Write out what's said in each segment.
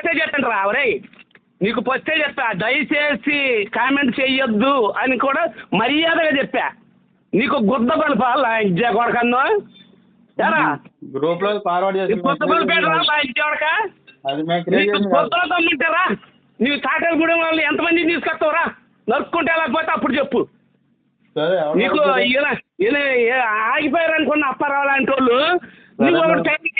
ఫస్టే చెప్పండి రా ఒరే నీకు ఫస్టే చెప్పా దయచేసి కామెంట్ చెయ్యొద్దు అని కూడా మర్యాదగా చెప్పా. నీకు గుద్ద బలిపాల ఇజ్జా కొడకన్నో ఎరా. గ్రూప్లో ఫార్వర్డ్ చేసి గుద్ద ఇజ్జా కొడక. గుద్దలో తమ్ముంటారా నీవు తాటలగూడెం వాళ్ళు ఎంతమందిని తీసుకొస్తావురా నరుక్కుంటే వెళ్ళకపోతే అప్పుడు చెప్పు. నీకు ఆగిపోయారు అనుకున్న అప్పారావు లాంటి వాళ్ళు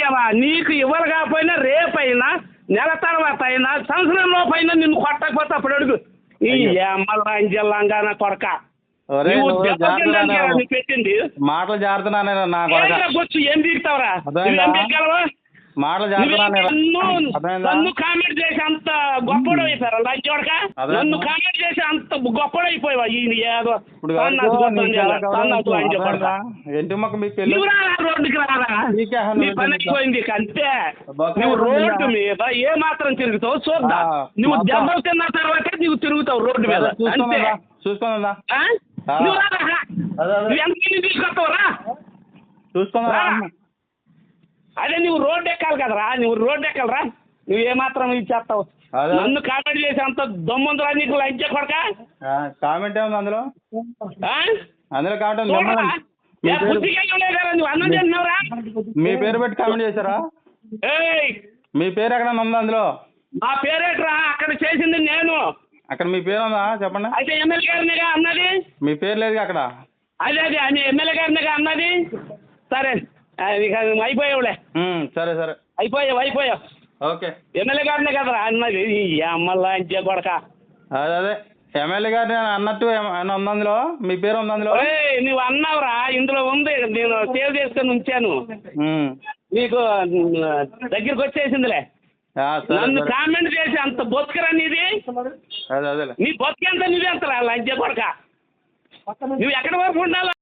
ఇచ్చావా నీకు ఇవ్వరు కాకపోయినా రేపైనా నెల తర్వాత అయినా సంవత్సరం లోపైనా నిన్ను కొట్టకపోతే అప్పుడు అడుగు. ఈ అయ్యో. అమ్మలంజల్లంగాన కొడక? జాగ్రత్త మాటలు జారుతున్నానే నా కొడక. ఏం దిగలవా మాటలు నన్ను కామెంట్ చేసి అంత గొప్పడు అయిపోయారు అర్థమైందా? నన్ను కామెంట్ చేసి అంత గొప్పడు అయిపోయావా? ఈయన ఏదో మొక్క రోడ్డుకి నీ పని? అయిపోయింది అంతే నువ్వు రోడ్డు మీద. ఏ మాత్రం తిరుగుతావు? చూద్దా. నువ్వు. దెబ్బలు తిన్న తర్వాత నువ్వు తిరుగుతావు రోడ్డు మీద. అంతే. చూసుకుందా? ఆ. నువ్వు ఎంతమంది తీసుకొస్తావు? రా. చూసుకుందా. అదే నువ్వు రోడ్డు ఎక్కాలి కదరా నువ్వు రోడ్డు ఎక్కాలరా? నువ్వు ఏ మాత్రం ఇది చేస్తావు. నన్ను కామెంట్ చేసి అంత దమ్ముందిరా నీకు లంచ కొడక? కామెంట్ ఏముంది అందులో? అందులో కామెంట్? మీ పేరు మీ పెట్టి కామెంట్ చేశారా? ఏయ్! మీ పేరు ఎక్కడ ఉంది అందులో? నా పేరేట్రా అక్కడ చేసింది నేను. అక్కడ మీ పేరు ఉందా? చెప్పండి. అయితే ఎమ్మెల్యే గారినిగా అన్నది? మీ పేరు లేదు అక్కడ. అదే అదే ఎమ్మెల్యే గారినిగా అన్నది? సరే. ఇక నువ్వు అయిపోయావులే. సరే సరే. అయిపోయావు అయిపోయావు. ఓకే. ఎమ్మెల్యే గారినే కదరా? అన్నది ఈ అమ్మల్లా అంచే కొడక. అదే అదే. ఎమ్మెల్యే గారు నేను అన్నట్టు ఏమైనా ఉంది అందులో? మీ పేరు ఉంది అందులో? ఏయ్ నువ్వు అన్నావురా ఇందులో ఉంది. నేను సేవ్ చేసుకొని ఉంచాను. ఉమ్. నీకు ఉమ్, దగ్గరికి వచ్చేసిందిలే. ఆ, సరే నన్ను సరే. కామెంట్ చేసి అంత బొత్కరా నీది? అదే అదేలే. నీ బొత్కెంత నువ్వెంతరా లంచే కొడక? నువ్వు ఎక్కడి వరకు ఉండాలి?